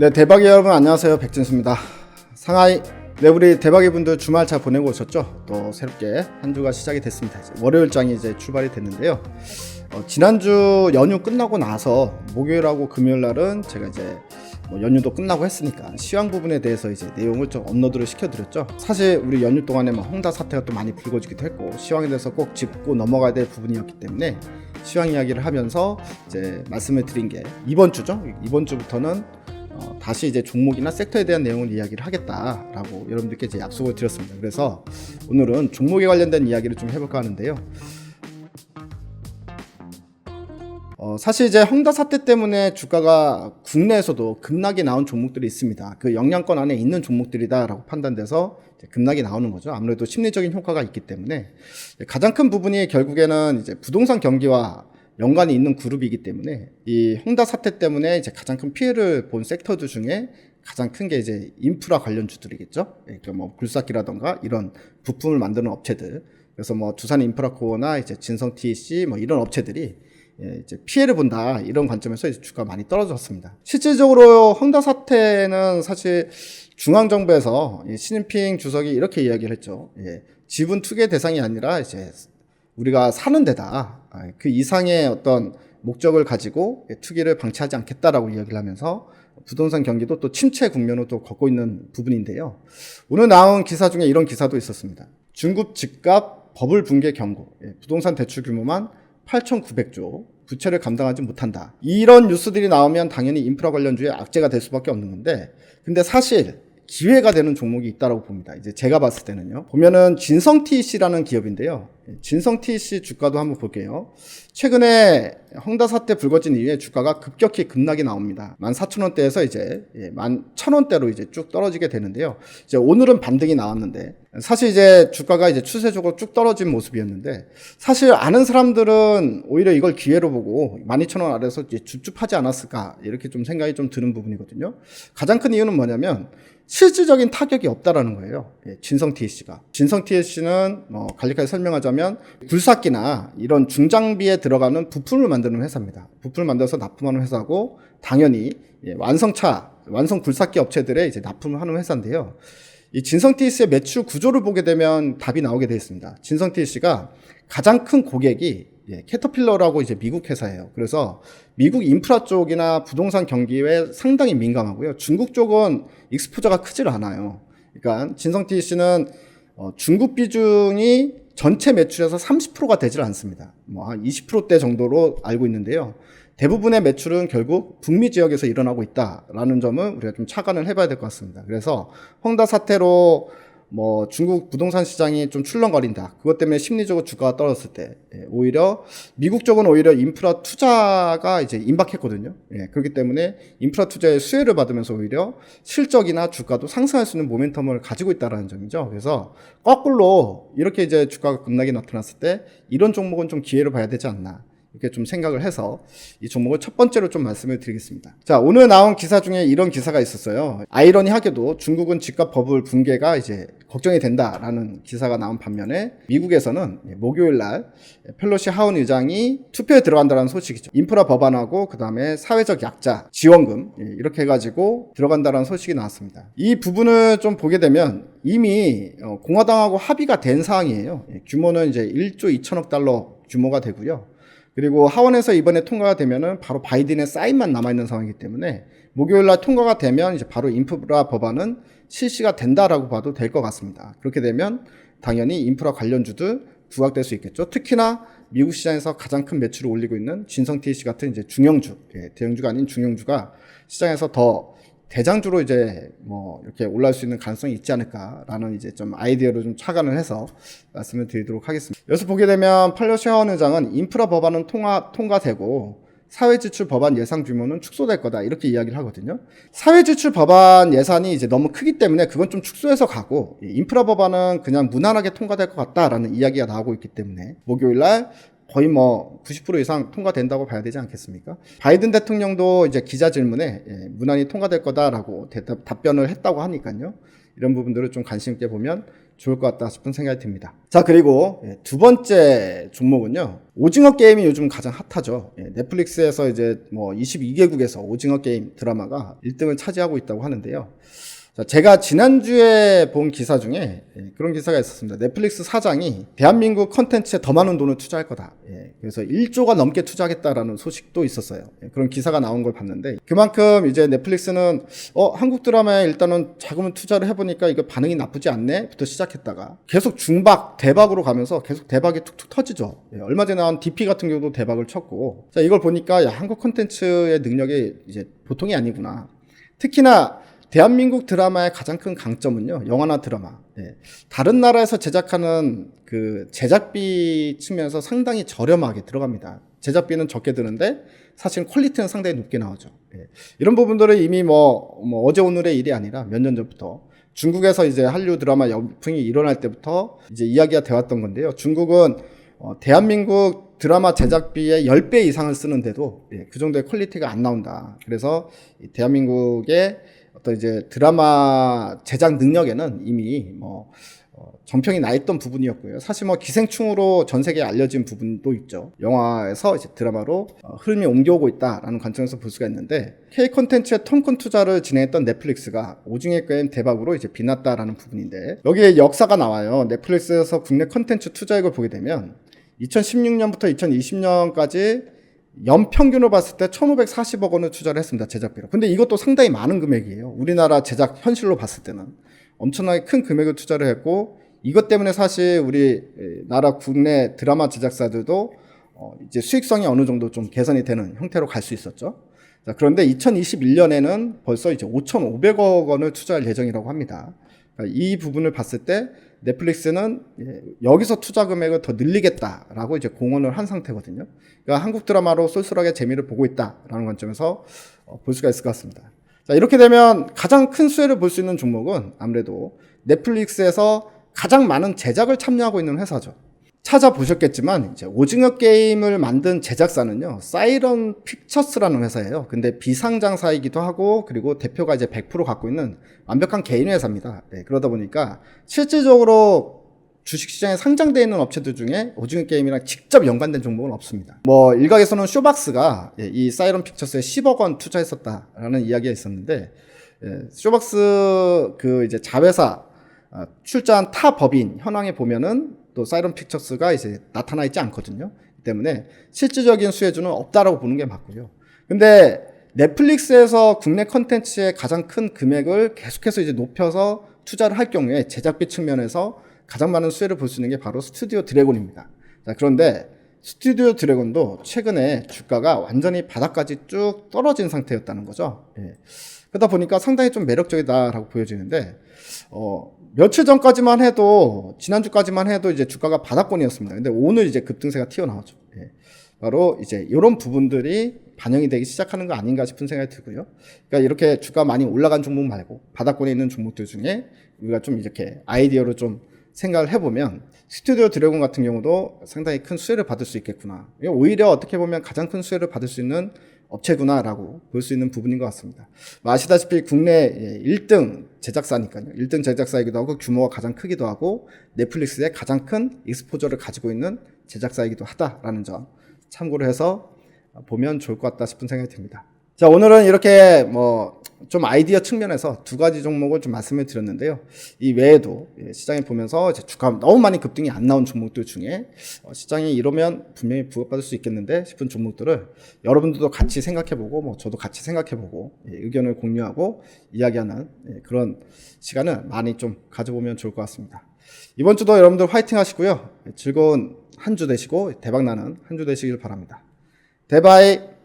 네, 대박이 여러분 안녕하세요. 백진수입니다. 상하이 네, 우리 대박이 분들 주말 잘 보내고 오셨죠? 또 새롭게 한 주가 시작이 됐습니다. 월요일장이 이제 출발이 됐는데요. 어, 지난주 연휴 끝나고 나서 목요일하고 금요일 날은 제가 이제 뭐 연휴도 끝나고 했으니까 시황 부분에 대해서 이제 내용을 좀 업로드를 시켜드렸죠. 사실 우리 연휴 동안에 막 홍다 사태가 또 많이 불거지기도 했고 시황에 대해서 꼭 짚고 넘어가야 될 부분이었기 때문에 시황 이야기를 하면서 이제 말씀을 드린 게 이번 주죠. 이번 주부터는 어, 다시 이제 종목이나 섹터에 대한 내용을 이야기를 하겠다라고 여러분들께 이제 약속을 드렸습니다. 그래서 오늘은 종목에 관련된 이야기를 좀 해볼까 하는데요. 어, 사실 이제 헝다 사태 때문에 주가가 국내에서도 급락이 나온 종목들이 있습니다. 그 영향권 안에 있는 종목들이다라고 판단돼서 급락이 나오는 거죠. 아무래도 심리적인 효과가 있기 때문에 가장 큰 부분이 결국에는 이제 부동산 경기와 연관이 있는 그룹이기 때문에 이 헝다 사태 때문에 이제 가장 큰 피해를 본 섹터들 중에 가장 큰 게 이제 인프라 관련 주들이겠죠. 그러니까 뭐 굴삭기라던가 이런 부품을 만드는 업체들. 그래서 뭐 두산 인프라코어나 이제 진성 TC 뭐 이런 업체들이 예, 이제 피해를 본다 이런 관점에서 이제 주가 많이 떨어졌습니다. 실질적으로 헝다 사태는 사실 중앙 정부에서 이 시진핑 주석이 이렇게 이야기를 했죠. 예, 지분 투기 대상이 아니라 이제 우리가 사는 데다 아, 그 이상의 어떤 목적을 가지고 투기를 방치하지 않겠다라고 이야기를 하면서 부동산 경기도 또 침체 국면으로 또 걷고 있는 부분인데요. 오늘 나온 기사 중에 이런 기사도 있었습니다. 중국 집값 버블 붕괴 경고, 예, 부동산 대출 규모만 8,900조, 부채를 감당하지 못한다. 이런 뉴스들이 나오면 당연히 인프라 관련주의 악재가 될 수밖에 없는 건데, 근데 사실 기회가 되는 종목이 있다고 봅니다. 이제 제가 봤을 때는요. 보면은 진성 TC라는 기업인데요. 진성 TC 주가도 한번 볼게요. 최근에 헝다 사태 불거진 이후에 주가가 급격히 급락이 나옵니다. 14,000원대에서 이제 11,000원대로 이제 쭉 떨어지게 되는데요. 이제 오늘은 반등이 나왔는데 사실 이제 주가가 이제 추세적으로 쭉 떨어진 모습이었는데 사실 아는 사람들은 오히려 이걸 기회로 보고 12,000원 아래서 이제 줍줍하지 않았을까 이렇게 좀 생각이 좀 드는 부분이거든요. 가장 큰 이유는 뭐냐면 실질적인 타격이 없다라는 거예요. 예, 진성 TSC가. 진성 TSC는 뭐 간략하게 설명하자면 굴삭기나 이런 중장비에 들어가는 부품을 만드는 회사입니다. 부품을 만들어서 납품하는 회사고 당연히 예, 완성차, 완성 굴삭기 업체들의 이제 납품을 하는 회사인데요. 이 진성 TS의 매출 구조를 보게 되면 답이 나오게 되어 있습니다. 진성 TS가 가장 큰 고객이 예, 캐터필러라고 이제 미국 회사예요. 그래서 미국 인프라 쪽이나 부동산 경기에 상당히 민감하고요. 중국 쪽은 익스포저가 크질 않아요. 그러니까 진성 TC는 어, 중국 비중이 전체 매출에서 30%가 되질 않습니다. 뭐 한 20%대 정도로 알고 있는데요. 대부분의 매출은 결국 북미 지역에서 일어나고 있다라는 점은 우리가 좀 착안을 해봐야 될 것 같습니다. 그래서 헝다 사태로 뭐 중국 부동산 시장이 좀 출렁거린다. 그것 때문에 심리적으로 주가가 떨어졌을 때 예, 오히려 미국 쪽은 오히려 인프라 투자가 이제 임박했거든요. 예, 그렇기 때문에 인프라 투자의 수혜를 받으면서 오히려 실적이나 주가도 상승할 수 있는 모멘텀을 가지고 있다라는 점이죠. 그래서 거꾸로 이렇게 이제 주가가 급락이 나타났을 때 이런 종목은 좀 기회를 봐야 되지 않나. 이렇게 좀 생각을 해서 이 종목을 첫 번째로 좀 말씀을 드리겠습니다. 자, 오늘 나온 기사 중에 이런 기사가 있었어요. 아이러니하게도 중국은 집값 버블 붕괴가 이제 걱정이 된다라는 기사가 나온 반면에 미국에서는 목요일 날 펠로시 하원 의장이 투표에 들어간다는 소식이죠. 인프라 법안하고 그다음에 사회적 약자 지원금 예, 이렇게 해가지고 들어간다는 소식이 나왔습니다. 이 부분을 좀 보게 되면 이미 어, 공화당하고 합의가 된 사항이에요. 예, 규모는 이제 1조 2천억 달러 규모가 되고요. 그리고 하원에서 이번에 통과가 되면은 바로 바이든의 사인만 남아있는 상황이기 때문에 목요일 날 통과가 되면 이제 바로 인프라 법안은 실시가 된다라고 봐도 될 것 같습니다. 그렇게 되면 당연히 인프라 관련주들 부각될 수 있겠죠. 특히나 미국 시장에서 가장 큰 매출을 올리고 있는 진성 TC 같은 이제 중형주, 예, 대형주가 아닌 중형주가 시장에서 더 대장주로 이제 뭐 이렇게 올라올 수 있는 가능성이 있지 않을까라는 이제 좀 아이디어를 좀 착안을 해서 말씀을 드리도록 하겠습니다. 여기서 보게 되면 팔로시 하원 의장은 인프라 법안은 통과, 통과되고 사회지출 법안 예상 규모는 축소될 거다 이렇게 이야기를 하거든요. 사회지출 법안 예산이 이제 너무 크기 때문에 그건 좀 축소해서 가고 인프라 법안은 그냥 무난하게 통과될 것 같다라는 이야기가 나오고 있기 때문에 목요일 날 거의 뭐 90% 이상 통과된다고 봐야 되지 않겠습니까? 바이든 대통령도 이제 기자 질문에 예, 무난히 통과될 거다라고 대답, 답변을 했다고 하니까요. 이런 부분들을 좀 관심 있게 보면 좋을 것 같다 싶은 생각이 듭니다. 자, 그리고 예, 두 번째 종목은요. 오징어 게임이 요즘 가장 핫하죠. 예, 넷플릭스에서 이제 뭐 22개국에서 오징어 게임 드라마가 1등을 차지하고 있다고 하는데요. 자, 제가 지난주에 본 기사 중에 예, 그런 기사가 있었습니다. 넷플릭스 사장이 대한민국 컨텐츠에 더 많은 돈을 투자할 거다. 예, 그래서 1조가 넘게 투자하겠다라는 소식도 있었어요. 예, 그런 기사가 나온 걸 봤는데 그만큼 이제 넷플릭스는 어 한국 드라마에 일단은 자금을 투자를 해보니까 이거 반응이 나쁘지 않네부터 시작했다가 계속 중박 대박으로 가면서 계속 대박이 툭툭 터지죠. 예, 얼마 전에 나온 DP 같은 경우도 대박을 쳤고 자 이걸 보니까 야, 한국 컨텐츠의 능력이 이제 보통이 아니구나. 특히나 대한민국 드라마의 가장 큰 강점은요, 영화나 드라마. 예. 다른 나라에서 제작하는 그 제작비 측면에서 상당히 저렴하게 들어갑니다. 제작비는 적게 드는데 사실 퀄리티는 상당히 높게 나오죠. 예. 이런 부분들은 이미 뭐, 뭐 어제 오늘의 일이 아니라 몇 년 전부터 중국에서 이제 한류 드라마 열풍이 일어날 때부터 이제 이야기가 되었던 건데요. 중국은 어, 대한민국 드라마 제작비의 10배 이상을 쓰는데도 예, 그 정도의 퀄리티가 안 나온다. 그래서 이 대한민국의 어떤 이제 드라마 제작 능력에는 이미 뭐 어, 정평이 나 있던 부분이었고요. 사실 뭐 기생충으로 전 세계에 알려진 부분도 있죠. 영화에서 이제 드라마로 어, 흐름이 옮겨오고 있다라는 관점에서 볼 수가 있는데 K 콘텐츠의 턴컨 투자를 진행했던 넷플릭스가 오징어 게임 대박으로 이제 빛났다라는 부분인데 여기에 역사가 나와요. 넷플릭스에서 국내 콘텐츠 투자액을 보게 되면 2016년부터 2020년까지 연평균으로 봤을 때 1,540억 원을 투자를 했습니다. 제작비로. 근데 이것도 상당히 많은 금액이에요. 우리나라 제작 현실로 봤을 때는. 엄청나게 큰 금액을 투자를 했고, 이것 때문에 사실 우리 나라 국내 드라마 제작사들도 어 이제 수익성이 어느 정도 좀 개선이 되는 형태로 갈 수 있었죠. 자, 그런데 2021년에는 벌써 이제 5,500억 원을 투자할 예정이라고 합니다. 그러니까 이 부분을 봤을 때 넷플릭스는 예, 여기서 투자 금액을 더 늘리겠다라고 이제 공언을 한 상태거든요. 그러니까 한국 드라마로 쏠쏠하게 재미를 보고 있다라는 관점에서 어, 볼 수가 있을 것 같습니다. 자, 이렇게 되면 가장 큰 수혜를 볼 수 있는 종목은 아무래도 넷플릭스에서 가장 많은 제작을 참여하고 있는 회사죠. 찾아보셨겠지만 이제 오징어 게임을 만든 제작사는요 사이런 픽처스라는 회사예요. 근데 비상장사이기도 하고 그리고 대표가 이제 100% 갖고 있는 완벽한 개인 회사입니다. 네, 그러다 보니까 실질적으로 주식시장에 상장되어 있는 업체들 중에 오징어 게임이랑 직접 연관된 종목은 없습니다. 뭐 일각에서는 쇼박스가 예, 이 사이런 픽처스에 10억 원 투자했었다라는 이야기가 있었는데 예, 쇼박스 그 이제 자회사 어, 출자한 타 법인 현황에 보면은 또 사이런 픽처스가 이제 나타나 있지 않거든요. 때문에 실질적인 수혜주는 없다라고 보는 게 맞고요. 근데 넷플릭스에서 국내 컨텐츠의 가장 큰 금액을 계속해서 이제 높여서 투자를 할 경우에 제작비 측면에서 가장 많은 수혜를 볼 수 있는 게 바로 스튜디오 드래곤입니다. 자, 그런데 스튜디오 드래곤도 최근에 주가가 완전히 바닥까지 쭉 떨어진 상태였다는 거죠. 예. 그러다 보니까 상당히 좀 매력적이다라고 보여지는데, 어, 며칠 전까지만 해도, 지난주까지만 해도 이제 주가가 바닥권이었습니다. 근데 오늘 이제 급등세가 튀어나오죠. 예. 바로 이제 이런 부분들이 반영이 되기 시작하는 거 아닌가 싶은 생각이 들고요. 그러니까 이렇게 주가 많이 올라간 종목 말고 바닥권에 있는 종목들 중에 우리가 좀 이렇게 아이디어로 좀 생각을 해보면 스튜디오 드래곤 같은 경우도 상당히 큰 수혜를 받을 수 있겠구나. 오히려 어떻게 보면 가장 큰 수혜를 받을 수 있는 업체구나라고 볼 수 있는 부분인 것 같습니다. 뭐 아시다시피 국내 1등 제작사니까요. 1등 제작사이기도 하고 규모가 가장 크기도 하고 넷플릭스의 가장 큰 익스포저를 가지고 있는 제작사이기도 하다라는 점 참고를 해서 보면 좋을 것 같다 싶은 생각이 듭니다. 자, 오늘은 이렇게 뭐 좀 아이디어 측면에서 두 가지 종목을 좀 말씀을 드렸는데요. 이 외에도 예, 시장에 보면서 주가 너무 많이 급등이 안 나온 종목들 중에 어, 시장이 이러면 분명히 부각받을 수 있겠는데 싶은 종목들을 여러분들도 같이 생각해보고 뭐 저도 같이 생각해보고 예, 의견을 공유하고 이야기하는 예, 그런 시간을 많이 좀 가져보면 좋을 것 같습니다. 이번 주도 여러분들 화이팅 하시고요. 즐거운 한 주 되시고 대박나는 한 주 되시길 바랍니다. 대바이